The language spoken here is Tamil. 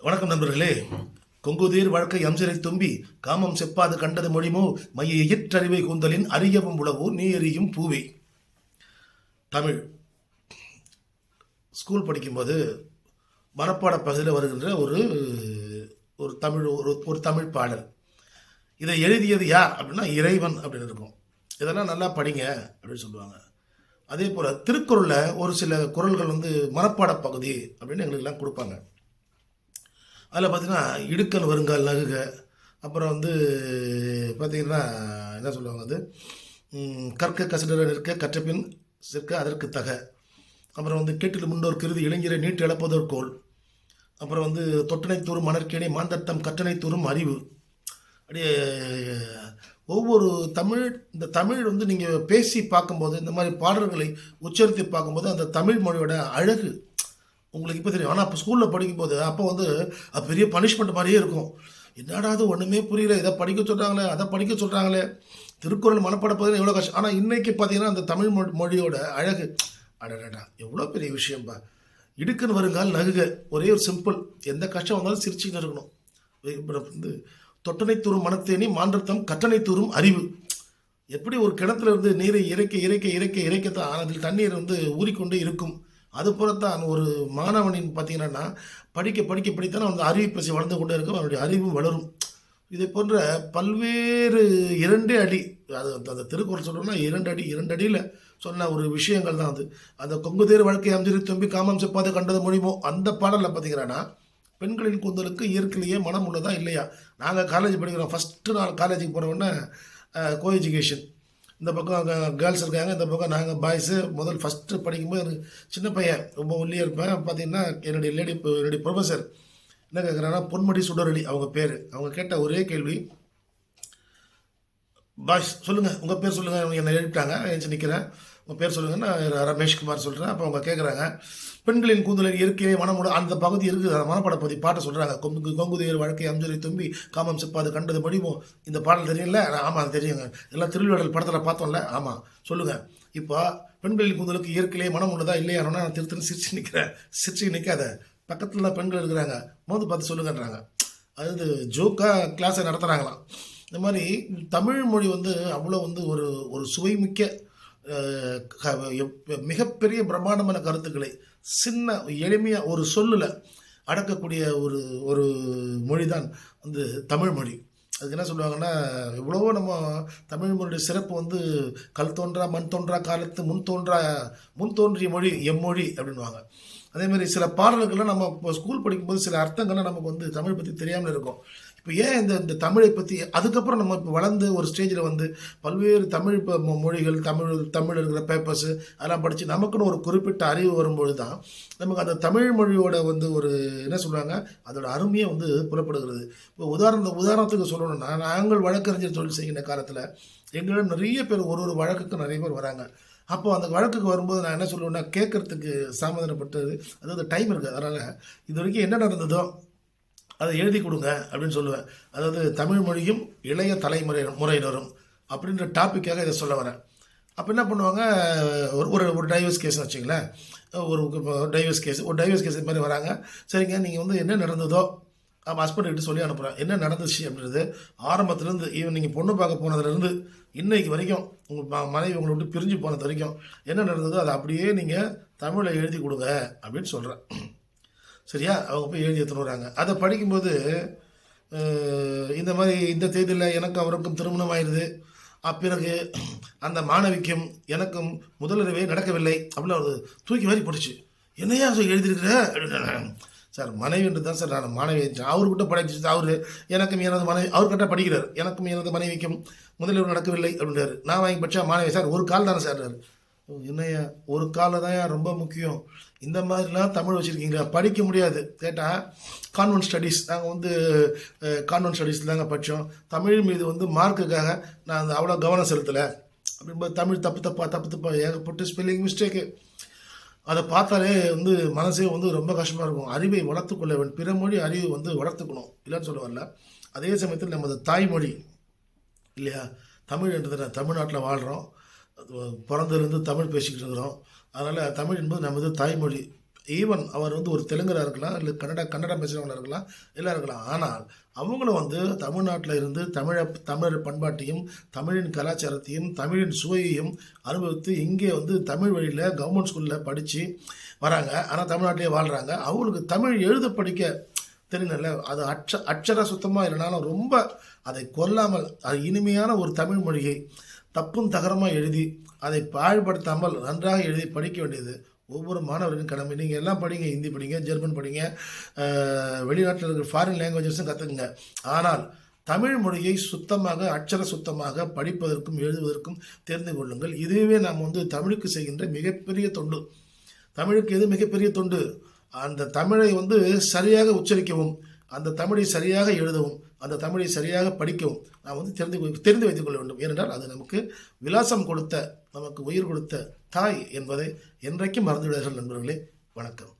வணக்கம் நண்பர்களே. கொங்குதீர் வழக்கை அம்சரை தும்பி காமம் செப்பாது கண்டது மொழிமோ மைய எயிற்றறிவை கூந்தலின் அறியவும் உளவோ நீ எறியும் பூவே. தமிழ். ஸ்கூல் படிக்கும்போது மரப்பாட பகுதியில் வருகின்ற ஒரு ஒரு தமிழ் ஒரு ஒரு தமிழ் பாடல். இதை எழுதியது யார் அப்படின்னா இறைவன் அப்படின்னு இருக்கும். இதெல்லாம் நல்லா படிங்க அப்படின்னு சொல்லுவாங்க. அதே போல் திருக்குறளில் ஒரு சில குரல்கள் வந்து மரப்பாட பகுதி அப்படின்னு எங்களுக்கெல்லாம் கொடுப்பாங்க. அதில் பார்த்தீங்கன்னா இடுக்கன் வருங்கால் நகுக. அப்புறம் வந்து பார்த்தீங்கன்னா என்ன சொல்லுவாங்க அது? கற்க கசடர நிற்க கற்றப்பின் சிற்க அதற்கு தக. அப்புறம் வந்து கேட்டில் முன்னோர் கிருதி இளைஞரை நீட்டு இழப்பதோர் கோல். அப்புறம் வந்து தொட்டனை தூரும் மணற்கேணி மாந்தர்த்தம் கற்றனை தூரும் அறிவு. அப்படியே ஒவ்வொரு தமிழ் இந்த தமிழ் வந்து நீங்கள் பேசி பார்க்கும்போது இந்த மாதிரி பாடல்களை உச்சரித்து பார்க்கும்போது அந்த தமிழ் மொழியோட அழகு உங்களுக்கு இப்போ தெரியும். ஆனால் அப்போ ஸ்கூலில் படிக்கும்போது அப்போ வந்து அது பெரிய பனிஷ்மெண்ட் மாதிரியே இருக்கும். என்னடா அது ஒன்றுமே புரியல. இதை படிக்க சொல்கிறாங்களே அதை படிக்க சொல்கிறாங்களே திருக்குறள் மனப்படப்பது எவ்வளோ கஷ்டம். ஆனால் இன்றைக்கி பார்த்தீங்கன்னா அந்த தமிழ் மொழி மொழியோட அழகு அடடா எவ்வளோ பெரிய விஷயம்பா. இடுக்குன்னு வருங்கால் நகுக ஒரே ஒரு சிம்பிள் எந்த கஷ்டம் வந்தாலும் சிரிச்சுக்கிட்டு இருக்கணும். வந்து தொட்டனை தூரும் மனத்தேனி மான்றத்தம் கட்டணை தூரும் அறிவு. எப்படி ஒரு கிணத்துல இருந்து நீரை இறைக்க இறைக்க இறைக்க இறைக்கத்தான் அதில் தண்ணீர் வந்து ஊறிக்கொண்டே இருக்கும். அது போலத்தான் ஒரு மாணவனின் பார்த்தீங்கன்னா படிக்க படிக்க படித்தான் அந்த அறிவு பசி வளர்ந்து கொண்டே இருக்கும். அவனுடைய அறிவும் வளரும். இதை போன்ற பல்வேறு இரண்டே அடி அது அந்த- திருக்குறள் சொல்லணும்னா இரண்டு அடி இரண்டு அடியில் சொன்ன ஒரு விஷயங்கள் தான் அது. அந்த கொங்குதேர் வாழ்க்கை அம்சரி தும்பி காமம் செப்பாது கண்டது மொழிமோ அந்த பாடலில் பார்த்தீங்கன்னா பெண்களின் கூந்தலுக்கு இயற்கையிலேயே மனம் உள்ளதா இல்லையா? நாங்கள் காலேஜ் படிக்கிறோம். ஃபஸ்ட்டு நாள் காலேஜுக்கு போனோடனே கோ எஜுகேஷன் இந்த பக்கம் அங்கே கேர்ள்ஸ் இருக்காங்க இந்த பக்கம் நாங்கள் பாய்ஸு முதல் ஃபஸ்ட்டு படிக்கும்போது சின்ன பையன் ரொம்ப ஒல்லியாக இருப்பேன். பார்த்தீங்கன்னா என்னுடைய லேடி என்னுடைய ப்ரொஃபஸர் என்ன கேட்குறாங்கன்னா பொன்மடி சுடரொலி அவங்க பேர். அவங்க கேட்ட ஒரே கேள்வி பாய்ஸ் சொல்லுங்கள் உங்கள் பேர் சொல்லுங்கள் என்னை எழுப்பிட்டாங்க எழுந்து நிற்கிறேன் உங்கள் பேர் சொல்லுங்கள் நான் ரமேஷ்குமார் சொல்கிறேன் அப்போ அவங்க கேட்குறாங்க பெண்களின் கூந்தலின் இயற்கையை மனமுட அந்த பகுதி இருக்குது. அந்த மனப்பட பகுதி பாட்டை சொல்கிறாங்க கொங்கு கொங்குதையர் வழக்கை அஞ்சலி தும்பி காமம் செப்பாது கண்டது படிவோம் இந்த பாடல் தெரியல? ஆமாம் அது தெரியுங்க. எல்லாம் திருவிழாடல் படத்தில் பார்த்தோம்ல? ஆமாம் சொல்லுங்கள் இப்போ பெண்களின் கூந்தலுக்கு இயற்கையிலே மனம் உள்ளதா இல்லையா? நான் திரு சிரிச்சு நிற்கிறேன் சிரிச்சு நிற்காத பக்கத்தில் பெண்கள் இருக்கிறாங்க. மோது பார்த்து சொல்லுங்கன்றாங்க. அது ஜோக்காக கிளாஸை நடத்துகிறாங்களாம் இந்த மாதிரி தமிழ் மொழி வந்து அவ்வளோ வந்து ஒரு ஒரு சுவைமிக்க மிகப்பெரிய பிரம்மாண்டமான கருத்துக்களை சின்ன எளிமையாக ஒரு சொல்லில் அடக்கக்கூடிய ஒரு ஒரு மொழி தான் வந்து தமிழ் மொழி. அதுக்கு என்ன சொல்லுவாங்கன்னா எவ்வளவோ நம்ம தமிழ் மொழியுடைய சிறப்பு வந்து கல் தோன்றா மண் தோன்றா காலத்து முன் தோன்றா முன் தோன்றிய மொழி எம்மொழி அப்படின்வாங்க அதே மாதிரி சில பாடல்கள்லாம் நம்ம இப்போ ஸ்கூல் படிக்கும்போது சில அர்த்தங்கள்லாம் நமக்கு வந்து தமிழ் பற்றி தெரியாமல் இருக்கும். இப்போ ஏன் இந்த இந்த தமிழை பற்றி அதுக்கப்புறம் நம்ம இப்போ வளர்ந்து ஒரு ஸ்டேஜில் வந்து பல்வேறு தமிழ் இப்போ மொழிகள் தமிழ் தமிழ் இருக்கிற பேப்பர்ஸு அதெல்லாம் படித்து நமக்குன்னு ஒரு குறிப்பிட்ட அறிவு வரும்பொழுது தான் நமக்கு அந்த தமிழ் மொழியோட வந்து ஒரு என்ன சொல்கிறாங்க அதோட அருமையை வந்து புலப்படுகிறது. இப்போ உதாரண உதாரணத்துக்கு சொல்லணும்னா நாங்கள் வழக்கறிஞர் தொழில் செய்கிற காலத்தில் எங்களிடம் நிறைய பேர் ஒரு ஒரு வழக்குக்கு நிறைய பேர் வராங்க. அப்போ அந்த வழக்குக்கு வரும்போது நான் என்ன சொல்லுவேன்னா கேட்குறதுக்கு சாமதானப்பட்டது அதாவது டைம் இருக்குது. அதனால் இது வரைக்கும் என்ன நடந்ததோ அதை எழுதி கொடுங்க அப்படின்னு சொல்லுவேன். அதாவது தமிழ் மொழியும் இளைய தலைமுறை முறையினரும் அப்படின்ற டாப்பிக்காக இதை சொல்ல வரேன். அப்போ என்ன பண்ணுவாங்க? ஒரு ஒரு ஒரு டைவர்ஸ் கேஸ்னு வச்சுங்களேன் ஒரு டைவர்ஸ் கேஸ் ஒரு டைவர்ஸ் கேஸ் மாதிரி வராங்க. சரிங்க நீங்கள் வந்து என்ன நடந்ததோ நம்ம ஹஸ்பண்ட்கிட்ட சொல்லி அனுப்புகிறேன் என்ன நடந்துச்சு அப்படின்றது ஆரம்பத்துலேருந்து ஈவன் நீங்கள் பொண்ணு பார்க்க போனதுலேருந்து இன்னைக்கு வரைக்கும் உங்கள் மனைவி உங்களை விட்டு பிரிஞ்சு போனது வரைக்கும் என்ன நடந்ததோ அதை அப்படியே நீங்கள் தமிழில் எழுதி கொடுங்க அப்படின்னு சொல்கிறேன் சரியா? அவங்க போய் எழுதி எடுத்துன்னு வராங்க. அதை படிக்கும்போது இந்த மாதிரி இந்த தேதியில் எனக்கும் அவருக்கும் திருமணம் ஆயிடுது அப்பிறகு அந்த மாணவிக்கும் எனக்கும் முதலிரவே நடக்கவில்லை. அப்படின்னு அவர் தூக்கி வாரி போட்டுச்சு. என்னையா சார் எழுதியிருக்கிற? அப்படின்னு சார் மனைவின்றது தான் சார் நான் மாணவி அவர்கிட்ட படிச்சு அவர் எனக்கும் எனது மனைவி அவர் படிக்கிறார். எனக்கும் எனது மனைவிக்கும் முதலிரவு நடக்கவில்லை அப்படின்றார். நான் வாங்கி படிச்சா மாணவி சார் ஒரு கால் தானே சார் என்னையா ஒரு காலில் தான் ரொம்ப முக்கியம். இந்த மாதிரிலாம் தமிழ் வச்சுருக்கீங்க படிக்க முடியாது. கேட்டால் கான்வென்ட் ஸ்டடீஸ் நாங்கள் வந்து கான்வென்ட் ஸ்டடீஸ் தாங்க படித்தோம் தமிழ் மீது வந்து மார்க்குக்காக நான் அந்த அவ்வளோ கவனம் செலுத்தலை. அப்படின்போது தமிழ் தப்பு தப்பா தப்பு தப்பாக ஏகப்பட்டு ஸ்பெல்லிங் மிஸ்டேக்கு அதை பார்த்தாலே வந்து மனசே வந்து ரொம்ப கஷ்டமாக இருக்கும். அறிவை வளர்த்துக்கொள்ள வேண்டும். பிற மொழி அறிவு வந்து வளர்த்துக்கணும். இல்லைன்னு சொல்ல வரல. அதே சமயத்தில் நமது தாய்மொழி இல்லையா? தமிழ் என்றது தமிழ்நாட்டில் வாழ்கிறோம் பிறந்திருந்து தமிழ் பேசிக்கிட்டு இருக்கிறோம். அதனால் தமிழ் என்பது நமது தாய்மொழி. ஈவன் அவர் வந்து ஒரு தெலுங்கராக இருக்கலாம் இல்லை கன்னடா கன்னடம் பேசுகிறவங்களாக இருக்கலாம் எல்லாம் இருக்கலாம். ஆனால் அவங்களும் வந்து தமிழ்நாட்டில் இருந்து தமிழ தமிழர் பண்பாட்டையும் தமிழின் கலாச்சாரத்தையும் தமிழின் சுவையையும் அனுபவித்து இங்கே வந்து தமிழ் வழியில் கவர்மெண்ட் ஸ்கூலில் படித்து வராங்க. ஆனால் தமிழ்நாட்டிலே வாழ்கிறாங்க அவங்களுக்கு தமிழ் எழுத படிக்க தெரியல அது அச்ச அச்சர சுத்தமாக இல்லைனாலும் ரொம்ப அதை கொல்லாமல் அது இனிமையான ஒரு தமிழ் மொழியை தப்பும் தகரமாக எழுதி அதை பாழ்படுத்தாமல் நன்றாக எழுதி படிக்க வேண்டியது ஒவ்வொரு மாணவர்களின் கடமை. நீங்கள் எல்லாம் படிங்க ஹிந்தி படிங்க ஜெர்மன் படிங்க வெளிநாட்டில் இருக்கிற ஃபாரின் லாங்குவேஜஸும் கற்றுக்குங்க ஆனால் தமிழ் மொழியை சுத்தமாக அச்சர சுத்தமாக படிப்பதற்கும் எழுதுவதற்கும் தெரிந்து கொள்ளுங்கள். இதுவே நாம் வந்து தமிழுக்கு செய்கின்ற மிகப்பெரிய தொண்டு. தமிழுக்கு எது மிகப்பெரிய தொண்டு? அந்த தமிழை வந்து சரியாக உச்சரிக்கவும் அந்த தமிழை சரியாக எழுதவும் அந்த தமிழை சரியாக படிக்கவும் நாம் வந்து தெரிந்து தெரிந்து வைத்துக் கொள்ள வேண்டும். ஏனென்றால் அது நமக்கு விலாசம் கொடுத்த நமக்கு உயிர் கொடுத்த தாய் என்பதை என்றைக்கும் மறந்துவிடார்கள் நண்பர்களே. வணக்கம்.